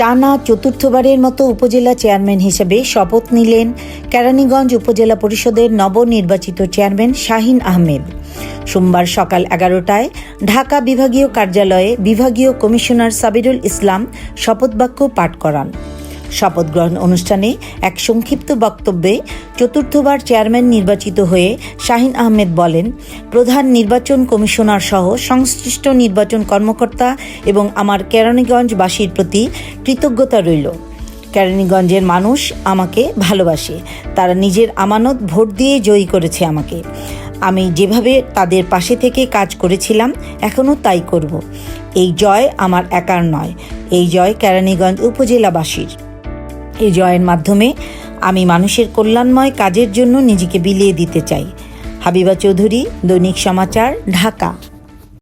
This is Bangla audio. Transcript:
টানা চতুর্থবারের মতো উপজেলা চেয়ারম্যান হিসেবে শপথ নিলেন কেরানীগঞ্জ উপজেলা পরিষদের নবনির্বাচিত চেয়ারম্যান শাহিন আহমেদ। সোমবার সকাল এগারোটায় ঢাকা বিভাগীয় কার্যালয়ে বিভাগীয় কমিশনার সাবিরুল ইসলাম শপথবাক্য পাঠ করান। শপথ গ্রহণ অনুষ্ঠানে এক সংক্ষিপ্ত বক্তব্যে চতুর্থবার চেয়ারম্যান নির্বাচিত হয়ে শাহিন আহমেদ বলেন, প্রধান নির্বাচন কমিশনার সহ সংশ্লিষ্ট নির্বাচন কর্মকর্তা এবং আমার কেরানীগঞ্জবাসীর প্রতি কৃতজ্ঞতা রইল। কেরানীগঞ্জের মানুষ আমাকে ভালোবাসে, তারা নিজের আমানত ভোট দিয়ে জয়ী করেছে আমাকে। আমি যেভাবে তাদের পাশে থেকে কাজ করেছিলাম এখনও তাই করব। এই জয় আমার একার নয়। এই জয় কেরানীগঞ্জ উপজেলাবাসীর। এই জয়ের মাধ্যমে আমি মানুষের কল্যাণময় কাজের জন্য নিজেকে বিলিয়ে দিতে চাই। হাবিবা চৌধুরী, দৈনিক সমাচার, ঢাকা।